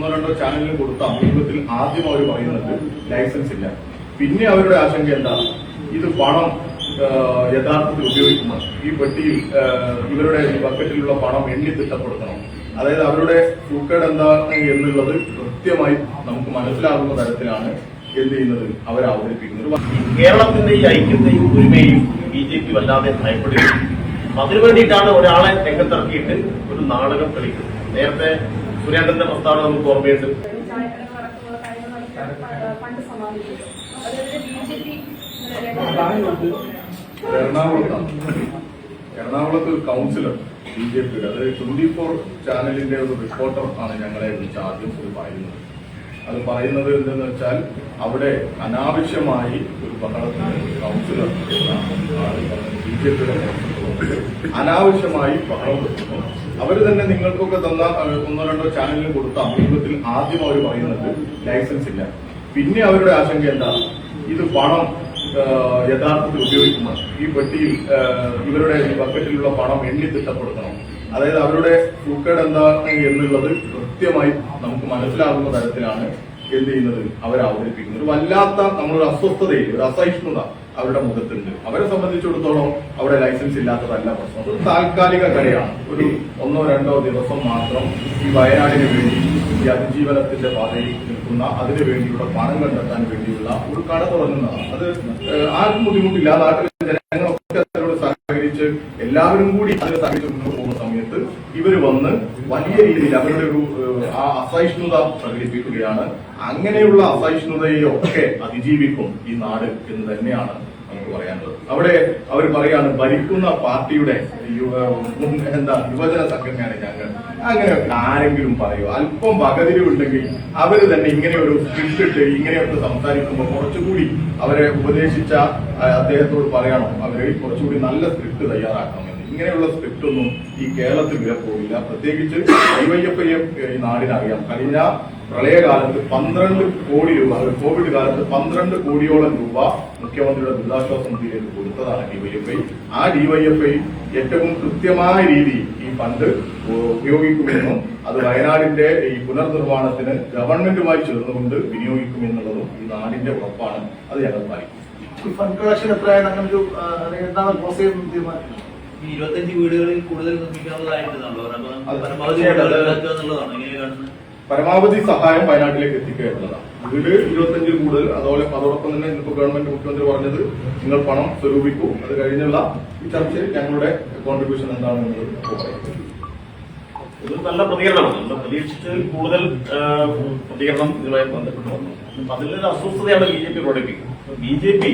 ഒന്നോ രണ്ടോ ചാനലിൽ കൊടുത്ത അഭിമുഖത്തിൽ ആദ്യം അവർ പറയുന്നത് ലൈസൻസ് ഇല്ല. പിന്നെ അവരുടെ ആശങ്ക എന്താ? ഇത് പണം യഥാർത്ഥത്തിൽ ഉപയോഗിക്കുന്ന ഈ പെട്ടിയിൽ ഇവരുടെ ഈ ബക്കറ്റിലുള്ള പണം എണ്ണി തിട്ടപ്പെടുത്തണം. അതായത് അവരുടെ സൂക്കേട് എന്താണ് എന്നുള്ളത് കൃത്യമായി നമുക്ക് മനസ്സിലാകുന്ന തരത്തിലാണ് എന്ത് ചെയ്യുന്നത് അവർ അവതരിപ്പിക്കുന്നത്. കേരളത്തിന്റെ ഈ ഐക്യത്തെയും ഒരുമയും ബി ജെ പി വല്ലാതെ ഭയപ്പെടുകയും അതിനു വേണ്ടിയിട്ടാണ് ഒരാളെ രംഗത്തിറക്കിയിട്ട് ഒരു നാടകം കളിക്കുന്നത് നേരത്തെ സുരേന്ദ്രന്റെ പ്രസ്താവന നമുക്ക് ഓർമ്മയുണ്ട്. എറണാകുളത്താണ്. എറണാകുളത്ത് ഒരു കൗൺസിലർ ബി ജെ പിയുടെ അതായത് ട്വന്റി ഫോർ ചാനലിന്റെ ഒരു റിപ്പോർട്ടർ ആണ് ഞങ്ങളെ വിളിച്ച് ആദ്യം ഒരു പറയുന്നത് അത് പറയുന്നത് എന്തെന്ന് വെച്ചാൽ അവിടെ അനാവശ്യമായി ഒരു ബഹളത്തിന് കൗൺസിലർ ബി ജെ പിയുടെ അനാവശ്യമായി ബഹളം വെക്കുന്നു. അവർ തന്നെ നിങ്ങൾക്കൊക്കെ തന്ന ഒന്നോ രണ്ടോ ചാനലിൽ കൊടുത്ത അഭിമുഖത്തിൽ ആദ്യം അവർ പറയുന്നത് ലൈസൻസ് ഇല്ല. പിന്നെ അവരുടെ ആശങ്ക എന്താ? ഇത് പണം യഥാർത്ഥത്തിൽ ഉപയോഗിക്കുന്നത് ഈ പെട്ടിയിൽ ഇവരുടെ ഈ ബക്കറ്റിലുള്ള പണം എണ്ണി തിട്ടപ്പെടുത്തണം. അതായത് അവരുടെ സൂക്കേട് എന്താണ് എന്നുള്ളത് കൃത്യമായി നമുക്ക് മനസ്സിലാകുന്ന തരത്തിലാണ് എന്ത് ചെയ്യുന്നത് അവർ അവതരിപ്പിക്കുന്നത്. ഒരു വല്ലാത്ത നമ്മളൊരു അസ്വസ്ഥതയിൽ ഒരു അസഹിഷ്ണുത അവരുടെ മുഖത്തുണ്ട് അവരെ സംബന്ധിച്ചിടത്തോളം അവിടെ ലൈസൻസ് ഇല്ലാത്തതല്ല പ്രശ്നം. അതൊരു താൽക്കാലിക കടയാണ് ഒരു ഒന്നോ രണ്ടോ ദിവസം മാത്രം ഈ വയനാടിന് വേണ്ടി ഈ അതിജീവനത്തിന്റെ പാതയിൽ നിൽക്കുന്ന അതിനു വേണ്ടിയുള്ള പണം കണ്ടെത്താൻ വേണ്ടിയുള്ള ഒരു കട തുടങ്ങുന്നതാണ്. അത് ആർക്കും ബുദ്ധിമുട്ടില്ല. നാട്ടിലെ ജനങ്ങളൊക്കെ അതിനോട് സഹകരിച്ച് എല്ലാവരും കൂടി അതിനെ സഹകരിച്ച് മുന്നോട്ട് പോകുന്ന ഇവർ വന്ന് വലിയ രീതിയിൽ അവരുടെ ഒരു ആ അസഹിഷ്ണുത പ്രകടിപ്പിക്കുകയാണ്. അങ്ങനെയുള്ള അസഹിഷ്ണുതയൊക്കെ അതിജീവിക്കും ഈ നാട് എന്ന് തന്നെയാണ് നമുക്ക് പറയാനുള്ളത്. അവിടെ അവർ പറയാണ് ഭരിക്കുന്ന പാർട്ടിയുടെ എന്താ യുവജന സംഘടനയാണ് ഞങ്ങൾ. അങ്ങനെയൊക്കെ ആരെങ്കിലും പറയോ. അല്പം വകതിരിവുണ്ടെങ്കിൽ അവർ തന്നെ ഇങ്ങനെ ഒരു സ്ക്രിപ്റ്റ് ഇട്ട് ഇങ്ങനെയൊക്കെ സംസാരിക്കുമ്പോൾ കുറച്ചുകൂടി അവരെ ഉപദേശിച്ച അദ്ദേഹത്തോട് പറയണം. അവരെ കുറച്ചുകൂടി നല്ല സ്ക്രിപ്റ്റ് തയ്യാറാക്കണമെന്ന് ഇങ്ങനെയുള്ള സ്ക്രിപ്റ്റ് ഒന്നും ഈ കേരളത്തിൽ വിലപ്പോവില്ല പ്രത്യേകിച്ച് ഡിവൈഎഫ്ഐ ഈ നാടിനറിയാം. കഴിഞ്ഞ പ്രളയകാലത്ത് പന്ത്രണ്ട് കോടി രൂപ കോവിഡ് കാലത്ത് പന്ത്രണ്ട് കോടിയോളം രൂപ മുഖ്യമന്ത്രിയുടെ ദുരിതാശ്വാസ നിധിയിലേക്ക് കൊടുത്തതാണ് ഡിവൈഎഫ്ഐ ആ ഡിവൈഎഫ്ഐ ഏറ്റവും കൃത്യമായ രീതി ഈ ഫണ്ട് ഉപയോഗിക്കുമെന്നും അത് വയനാടിന്റെ ഈ പുനർനിർമ്മാണത്തിന് ഗവൺമെന്റുമായി ചേർന്നുകൊണ്ട് വിനിയോഗിക്കുമെന്നുള്ളതും ഈ നാടിന്റെ ഉറപ്പാണ്. അത് ഞങ്ങൾ ഈ ഫണ്ട് കളക്ഷൻ എത്രയാണ്? അങ്ങനെ ഒരു എന്താണ് പ്രോസസ് ചെയ്യുന്നത്? തീരുമാനം? ഈ ഇരുപത്തഞ്ച് വീടുകളിൽ കൂടുതൽ അത് പരമാവധി എന്നുള്ളതാണ്. എങ്ങനെ കാണുന്നത്? പരമാവധി സഹായം വയനാട്ടിലേക്ക് എത്തിക്കുക എന്നുള്ളതാണ്. ഇതിൽ ഇരുപത്തഞ്ചിൽ കൂടുതൽ അതുപോലെ അതോടൊപ്പം തന്നെ ഇപ്പൊ ഗവൺമെന്റ് മുഖ്യമന്ത്രി പറഞ്ഞത് നിങ്ങൾ പണം സ്വരൂപിക്കൂ. അത് കഴിഞ്ഞുള്ള ഈ ചർച്ചയിൽ ഞങ്ങളുടെ കോൺട്രിബ്യൂഷൻ എന്താണെന്നുള്ളത് ഇത് നല്ല പ്രതികരണമാണ്. നമ്മൾ പ്രതീക്ഷിച്ചതിൽ കൂടുതൽ പ്രതികരണം ഇതുമായി ബന്ധപ്പെട്ട് വന്നു. അതിലൊരു അസ്വസ്ഥതയാണ് ബി ജെ പി പ്രകടിപ്പിക്കുന്നത്. ബി ജെ പി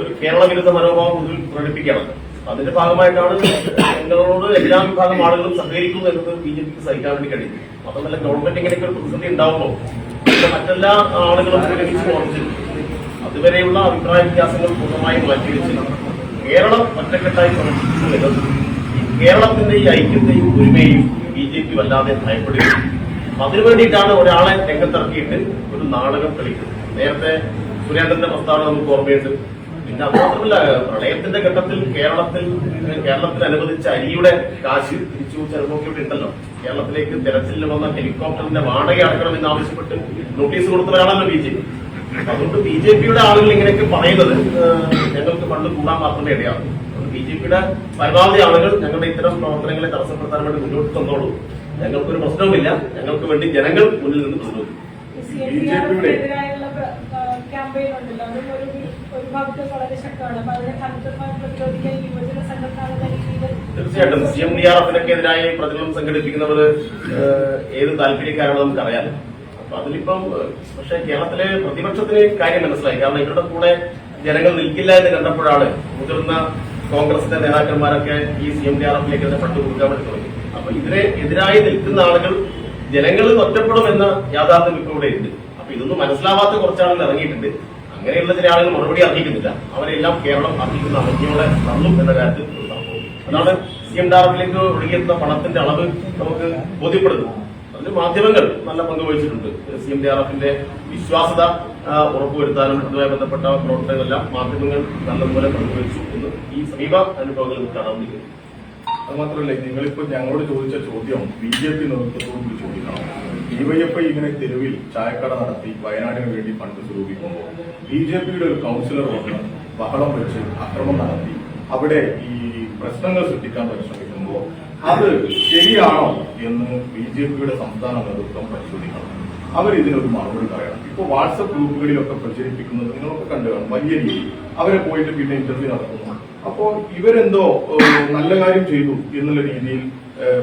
ഒരു കേരള വിരുദ്ധ മനോഭാവം ഇതിൽ പ്രകടിപ്പിക്കുകയാണ്. അതിന്റെ ഭാഗമായിട്ടാണ് ജനങ്ങളോട് എല്ലാ വിഭാഗം ആളുകളും സഹകരിക്കുന്നു എന്നത് ബി ജെ പിക്ക് സഹിക്കാൻ വേണ്ടി കഴിയും. മാത്രമല്ല ഗവൺമെന്റ് ഇങ്ങനെയൊക്കെ ഒരു പ്രതിസന്ധി ഉണ്ടാവുമ്പോൾ മറ്റെല്ലാ ആളുകളും അതുവരെയുള്ള അഭിപ്രായ വ്യത്യാസങ്ങൾ പൂർണമായും മാറ്റിവെച്ച് കേരളം ഒറ്റക്കെട്ടായി പ്രവർത്തിച്ചു എന്നത് കേരളത്തിന്റെ ഈ ഐക്യത്തെയും ഒരുമയും ബി ജെ പി വല്ലാതെ ഭയപ്പെടുകയും അതിനു വേണ്ടിയിട്ടാണ് ഒരാളെ രംഗത്തിറക്കിയിട്ട് ഒരു നാടകം കളിക്കുന്നത് നേരത്തെ സുരേന്ദ്രന്റെ പ്രസ്താവന നമുക്ക് ഓർമ്മയുണ്ട്. അത് മാത്രമല്ല പ്രളയത്തിന്റെ ഘട്ടത്തിൽ കേരളത്തിൽ കേരളത്തിൽ അനുവദിച്ച അരിയുടെ കാശ് തിരിച്ചു ചെറുപ്പൊക്കെ ഉണ്ടല്ലോ. കേരളത്തിലേക്ക് തെരച്ചിലിന് വന്ന ഹെലികോപ്റ്ററിന്റെ വാടക അടക്കണമെന്ന് ആവശ്യപ്പെട്ട് നോട്ടീസ് കൊടുത്തവരാണല്ലോ ബി ജെ പി. അതുകൊണ്ട് ബി ജെ പിയുടെ ആളുകൾ ഇങ്ങനെയൊക്കെ പറയുന്നത് ഞങ്ങൾക്ക് പണ്ട് കൂടാൻ മാത്രമേ ഇടയാവും. ബി ജെ പിയുടെ പരമാവധി ആളുകൾ ഞങ്ങളുടെ ഇത്തരം പ്രവർത്തനങ്ങളെ തടസ്സപ്പെടുത്താൻ വേണ്ടി മുന്നോട്ട് തന്നോളൂ. ഞങ്ങൾക്കൊരു പ്രശ്നവുമില്ല. ഞങ്ങൾക്ക് വേണ്ടി ജനങ്ങൾ മുന്നിൽ നിന്ന് പ്രതിരോധിക്കും സി എം പി ക്യാമ്പയിൻ ഉണ്ടല്ലോ. ഒരു ഒരു വളരെ സംഘടന തീർച്ചയായിട്ടും. സി എം ഡി ആർ എഫിനൊക്കെ എതിരായി പ്രതിരോധം സംഘടിപ്പിക്കുന്നവർ ഏത് താല്പര്യക്കാരാണെന്ന് നമുക്കറിയാലോ. അപ്പൊ അതിലിപ്പം പക്ഷെ കേരളത്തിലെ പ്രതിപക്ഷത്തിന് കാര്യം മനസ്സിലായി. കാരണം ഇവരുടെ കൂടെ ജനങ്ങൾ നിൽക്കില്ല എന്ന് കണ്ടപ്പോഴാണ് മുതിർന്ന കോൺഗ്രസിന്റെ നേതാക്കന്മാരൊക്കെ ഈ സി എം ഡി ആർ എഫിലേക്ക് ഫണ്ട് കൊടുക്കാൻ വേണ്ടി തുടങ്ങി. അപ്പൊ ഇതിനെ എതിരായി നിൽക്കുന്ന ആളുകൾ ജനങ്ങളിൽ ഒറ്റപ്പെടുമെന്ന യാഥാർത്ഥ്യം ഇപ്പോൾ ഉണ്ട്. അപ്പൊ ഇതൊന്നും മനസ്സിലാവാത്ത കുറച്ചാളുകൾ ഇറങ്ങിയിട്ടുണ്ട്. അങ്ങനെയുള്ള ചില ആളുകൾ മറുപടി അർഹിക്കുന്നില്ല. അവരെല്ലാം കേരളം അർഹിക്കുന്ന അവജ്ഞയോടെ തന്നു എന്ന കാര്യത്തിൽ അതാണ് സി എം ഡാർഫിലേക്ക് ഒഴുകിയെത്തുന്ന പണത്തിന്റെ അളവ് നമുക്ക് ബോധ്യപ്പെടുന്നു അതിന് മാധ്യമങ്ങൾ നല്ല പങ്ക് വഹിച്ചിട്ടുണ്ട്. സി എം ഡി ആർ എഫിന്റെ വിശ്വാസത ഉറപ്പുവരുത്താനും അതുമായി ബന്ധപ്പെട്ട പ്രവർത്തനങ്ങളെല്ലാം മാധ്യമങ്ങൾ നല്ലതുപോലെ പങ്കുവച്ചു എന്ന് ഈ സമീപ അനുഭവങ്ങൾ നമുക്ക് കാണാൻ വേണ്ടി അത് മാത്രമല്ല നിങ്ങളിപ്പോ ഞങ്ങളോട് ചോദിച്ച ചോദ്യം ബി ജെ പി നേതൃത്വത്തോട് ചോദിക്കണം ഡിവൈഎഫ്ഐ ഇങ്ങനെ തെരുവിൽ ചായക്കട നടത്തി വയനാടിന് വേണ്ടി ഫണ്ട് സ്വരൂപിക്കുമ്പോൾ ബി ജെ പിയുടെ ഒരു കൗൺസിലർ വന്ന് ബഹളം വെച്ച് അക്രമം നടത്തി അവിടെ ഈ പ്രശ്നങ്ങൾ സൃഷ്ടിക്കാൻ പരിശ്രമിക്കുമ്പോൾ അത് ശരിയാണോ എന്ന് ബി ജെ പിയുടെ സംസ്ഥാന നേതൃത്വം പരിശോധിക്കണം. അവർ ഇതിനൊരു മറുപടി പറയണം. ഇപ്പൊ വാട്സപ്പ് ഗ്രൂപ്പുകളിലൊക്കെ പ്രചരിപ്പിക്കുന്നത് നിങ്ങളൊക്കെ കണ്ടു കാണും. വലിയ രീതി അവരെ പോയിട്ട് പിന്നെ ഇന്റർവ്യൂ നടത്തുന്നു. അപ്പോ ഇവരെന്തോ നല്ല കാര്യം ചെയ്തു എന്നുള്ള രീതിയിൽ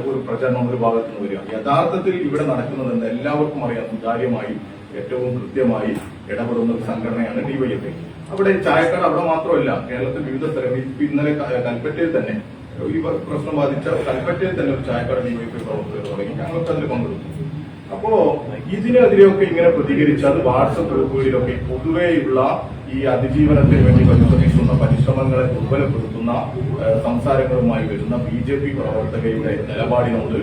ഒരു പ്രചരണം ഒരു ഭാഗത്ത് നിന്ന് വരിക യഥാർത്ഥത്തിൽ ഇവിടെ നടക്കുന്നതെന്ന് എല്ലാവർക്കും അറിയാം. സുതാര്യമായി ഏറ്റവും കൃത്യമായി ഇടപെടുന്ന ഒരു സംഘടനയാണ് ഡിവൈഎഫ്ഐ അവിടെ ചായക്കാട് അവിടെ മാത്രമല്ല കേരളത്തിൽ വിവിധ സ്ഥലങ്ങളിൽ ഇന്നലെ കൽപ്പറ്റയിൽ തന്നെ ഈ പ്രശ്നം ബാധിച്ച കൽപ്പറ്റയിൽ തന്നെ ഒരു ചായക്കാട് ഡിവൈഎഫ്ഐ പ്രവർത്തകർ തുടങ്ങി. ഞങ്ങൾക്ക് അതിൽ പങ്കെടുത്തു. അപ്പോ ഇതിനെതിരെയൊക്കെ ഇങ്ങനെ പ്രതികരിച്ച് അത് വാട്സപ്പ് ഗ്രൂപ്പുകളിലൊക്കെ പൊതുവെയുള്ള ഈ അതിജീവനത്തിന് വേണ്ടി പരിശ്രമിക്കുന്ന പരിശ്രമങ്ങളെ ദുർബലപ്പെടുത്തുന്ന സംസാരങ്ങളുമായി വരുന്ന ബി ജെ പി പ്രവർത്തകരുടെ നിലപാടിനോട്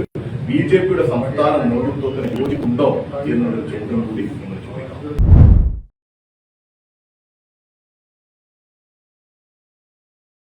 ബി ജെ പിയുടെ സംസ്ഥാന നേതൃത്വത്തിന് യോജിപ്പുണ്ടോ എന്നൊരു ചോദ്യം കൂടി